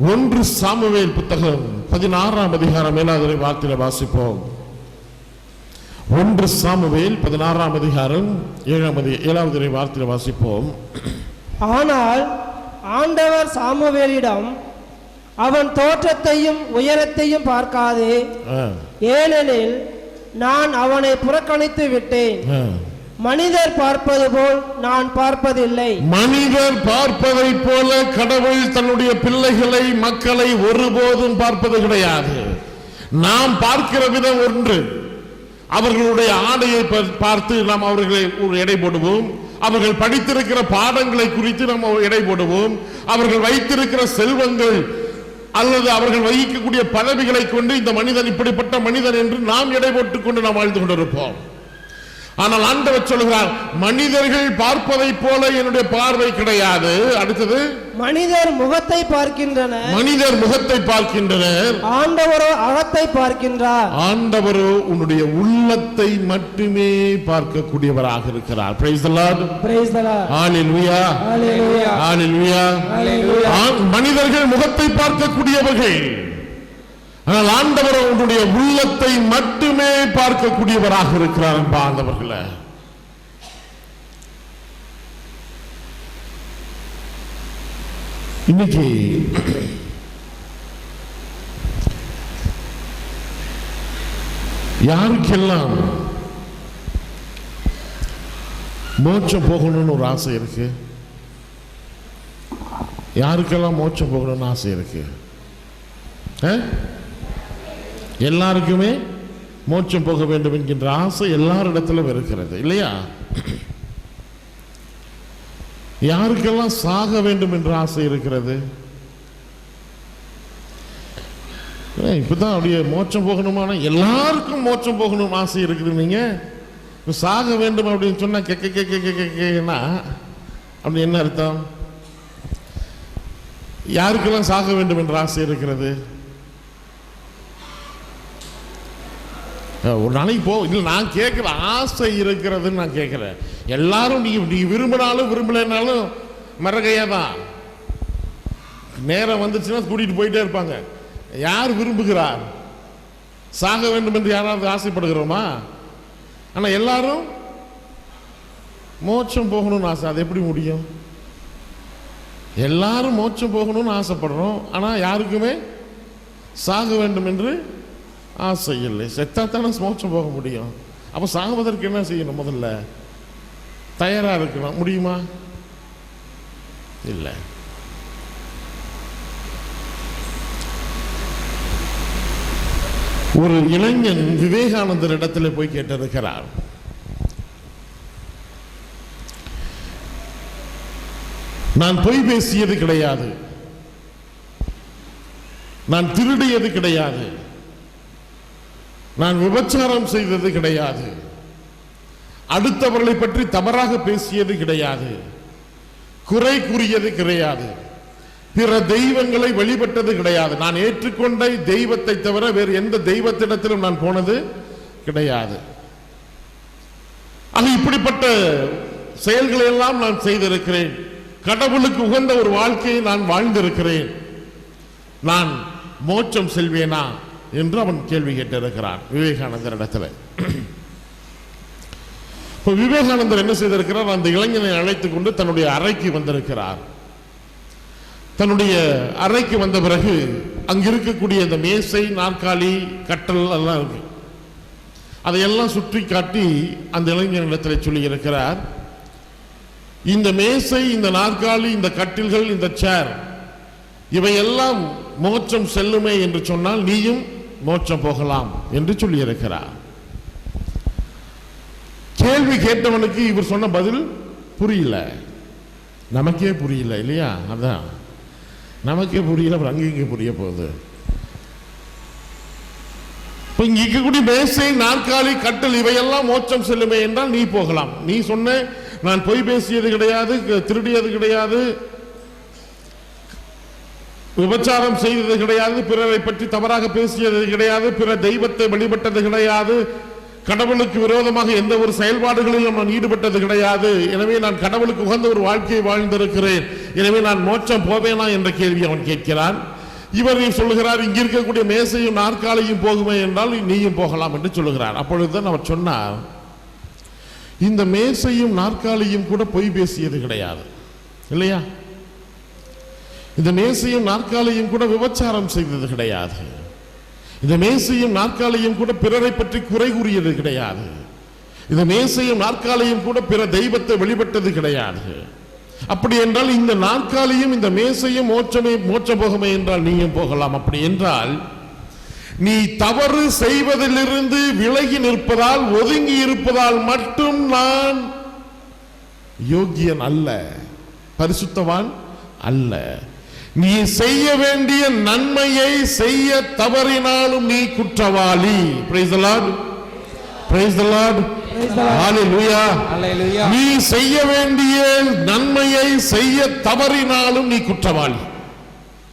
ஒன்று சாமுவேல் புத்தகம் பதினாறாம் அதிகாரம் ஏழாவது வார்த்தையில வாசிப்போம். ஒன்று சாமுவேல் பதினாறாம் அதிகாரம் ஏழாம் ஏழாவது வார்த்தையில வாசிப்போம். ஆனால் ஆண்டவர் சாமுவேலிடம் அவன் தோற்றத்தையும் உயரத்தையும் பார்க்காதே. ஏனெனில் நான் அவனை புறக்கணித்து விட்டேன். மனிதர் பார்ப்பது போல் நான் பார்ப்பதில்லை. மனிதர் பார்ப்பதைப் போல கடவுள் தன்னுடைய பிள்ளைகளை மக்களை ஒருபோதும் பார்ப்பது கிடையாது. நாம் பார்க்கிற விதம் ஒன்று. அவர்களுடைய ஆடையை பார்த்து நாம் அவர்களை எடை போடுவோம். அவர்கள் படித்திருக்கிற பாடங்களை குறித்து நாம் எடை போடுவோம். அவர்கள் வைத்திருக்கிற செல்வங்கள் அல்லது அவர்கள் வகிக்கக்கூடிய பதவிகளை கொண்டு இந்த மனிதன் இப்படிப்பட்ட மனிதன் என்று நாம் எடை போட்டுக் கொண்டு நாம் வாழ்ந்து கொண்டிருப்போம். ஆனால் ஆண்டவர் சொல்கிறார் மனிதர்கள் பார்ப்பதைப் போல என்னுடைய பார்வை கிடையாது. அடுத்தது மனிதர் முகத்தை பார்க்கின்றனர். மனிதர் முகத்தை பார்க்கின்றனர். ஆண்டவரோ அகத்தை பார்க்கின்றார். ஆண்டவரோ உன்னுடைய உள்ளத்தை மட்டுமே பார்க்கக்கூடியவராக இருக்கிறார். Praise the Lord the Lord. ஹalleluya. ஹalleluya Hallelujah. ஆண்- மனிதர்கள் முகத்தை பார்க்கக்கூடியவர்கள். ஆனால் ஆண்டவர் உன்னுடைய உள்ளத்தை மட்டுமே பார்க்கக்கூடியவராக இருக்கிறார் என்பா இன்னைக்கு யாருக்கெல்லாம் மோட்சம் போகணும்னு ஒரு ஆசை இருக்கு? யாருக்கெல்லாம் மோட்சம் போகணும்னு ஆசை இருக்கு? ஆ? எல்லாருக்குமே மோட்சம் போக வேண்டும் என்கின்ற ஆசை எல்லாரிடத்திலும் இருக்கிறது இல்லையா? யாருக்கெல்லாம் சாக வேண்டும் என்ற ஆசை இருக்கிறது? ஏய், இப்பதான் அப்படியே மோட்சம் போகணுமான? எல்லாருக்கும் மோட்சம் போகணும் ஆசை இருக்குது நீங்க. சாக வேண்டும் அப்படின்னு சொன்னா கெக்க கெக்க கெக்க கேன்னா? அப்படி என்ன அர்த்தம்? யாருக்கெல்லாம் சாக வேண்டும் என்ற ஆசை இருக்கிறது? ஒரு நாளைக்கு போ இல்லை நான் கேட்குற ஆசை இருக்கிறதுன்னு நான் கேட்குறேன் எல்லாரும் நீ நீ விரும்பினாலும் விரும்பலைனாலும் மரகையா தான் நேரம் வந்துச்சுன்னா கூட்டிகிட்டு போயிட்டே இருப்பாங்க. யார் விரும்புகிறார்? சாக வேண்டும் என்று யாராவது ஆசைப்படுகிறோமா? ஆனால் எல்லாரும் மோட்சம் போகணும்னு ஆசை. அது எப்படி முடியும்? எல்லாரும் மோட்சம் போகணும்னு ஆசைப்படுறோம். ஆனால் யாருக்குமே சாக வேண்டும் என்று ஆசை இல்லை. செத்தா தானே மோட்சம் போக முடியும். அப்போ சாகுவதற்கு என்ன செய்யணும் முதல்ல? தயாராக இருக்கணும். முடியுமா? இல்லை. ஒரு இளைஞன் விவேகானந்தர் இடத்துல போய் கேட்டிருக்கிறார். நான் பொய் பேசியது கிடையாது. நான் திருடியது கிடையாது. நான் விபச்சாரம் செய்தது கிடையாது. அடுத்தவர்களை பற்றி தவறாக பேசியது கிடையாது. குறை கூறியது கிடையாது. பிற தெய்வங்களை வழிபட்டது கிடையாது. நான் ஏற்றுக்கொண்ட தெய்வத்தை தவிர வேறு எந்த தெய்வத்திடத்திலும் நான் போனது கிடையாது. அது இப்படிப்பட்ட செயல்களை எல்லாம் நான் செய்திருக்கிறேன். கடவுளுக்கு உகந்த ஒரு வாழ்க்கையை நான் வாழ்ந்திருக்கிறேன். நான் மோட்சம் செல்வேனா? என்று அவன் கேள்வி கேட்டிருக்கிறான். விவேகானந்தர் இடத்துல. இப்போ விவேகானந்தர் என்ன செய்திருக்கிறார்? அந்த இளைஞனை அழைத்துக் கொண்டு தன்னுடைய அறைக்கு வந்திருக்கிறார். தன்னுடைய அறைக்கு வந்த பிறகு அங்க இருக்கக்கூடிய அந்த மேசை நாற்காலி கட்டல் எல்லாம் இருக்கு. அதையெல்லாம் சுற்றி காட்டி அந்த இளைஞனிடத்தில் சொல்லி இருக்கிறார் இந்த மேசை இந்த நாற்காலி இந்த கட்டில்கள் இந்த சேர் இவையெல்லாம் மோட்சம் செல்லுமே என்று சொன்னால் நீயும் மோட்சம் போகலாம் என்று சொல்லியிருக்கிறார். கேள்வி கேட்டவனுக்கு இவர் சொன்ன பதில் புரியல. நமக்கே புரியல இல்லையா? அதான். நமக்கே புரியல அப்புறம் அங்கே இங்கே புரிய போகுது. இப்போ இங்கே இருக்கக்கூடிய மேசை நாற்காலி கட்டல் இவையெல்லாம் மோட்சம் செல்லுமே என்றால் நீ போகலாம். நீ சொன்ன நான் பொய் பேசியது கிடையாது திருடியது கிடையாது. விபச்சாரம் செய்தது கிடையாது பிறரை பற்றி தவறாக பேசியது கிடையாது பிற தெய்வத்தை வழிபட்டது கிடையாது கடவுளுக்கு விரோதமாக எந்த ஒரு செயல்பாடுகளிலும் நான் ஈடுபட்டது கிடையாது. எனவே நான் கடவுளுக்கு உகந்த ஒரு வாழ்க்கையை வாழ்ந்திருக்கிறேன். எனவே நான் மோட்சம் போவேனா என்ற கேள்வி அவன் கேட்கிறான். இவர் சொல்லுகிறார் இங்க இருக்கக்கூடிய மேசையும் நாற்காலியும் போகுமே என்றால் நீயும் போகலாம் என்று சொல்லுகிறார். அப்பொழுதுதான் அவர் சொன்னார் இந்த மேசையும் நாற்காலியும் கூட பொய் பேசியது கிடையாது. இல்லையா? இந்த மேசையும் நாற்காலியும் கூட விபச்சாரம் செய்தது கிடையாது. இந்த மேசையும் நாற்காலியும் கூட பிறரை பற்றி குறை கூறியது கிடையாது. இந்த மேசையும் நாற்காலியும் கூட பிற தெய்வத்தை வெளிப்பட்டது கிடையாது. அப்படி என்றால் இந்த நாற்காலியும் இந்த மேசையும் மோட்சமே மோட்ச போகமே என்றால் நீயும் போகலாம். அப்படி என்றால் நீ தவறு செய்வதிலிருந்து விலகி நிற்பதால் ஒதுங்கி இருப்பதால் மட்டும் நான் யோகியன் அல்ல பரிசுத்தவான் அல்ல. நீ செய்ய வேண்டிய நன்மையை செய்ய தவறினாலும் நீ குற்றவாளி. நீ செய்ய வேண்டிய நன்மையை செய்ய தவறினாலும் நீ குற்றவாளி.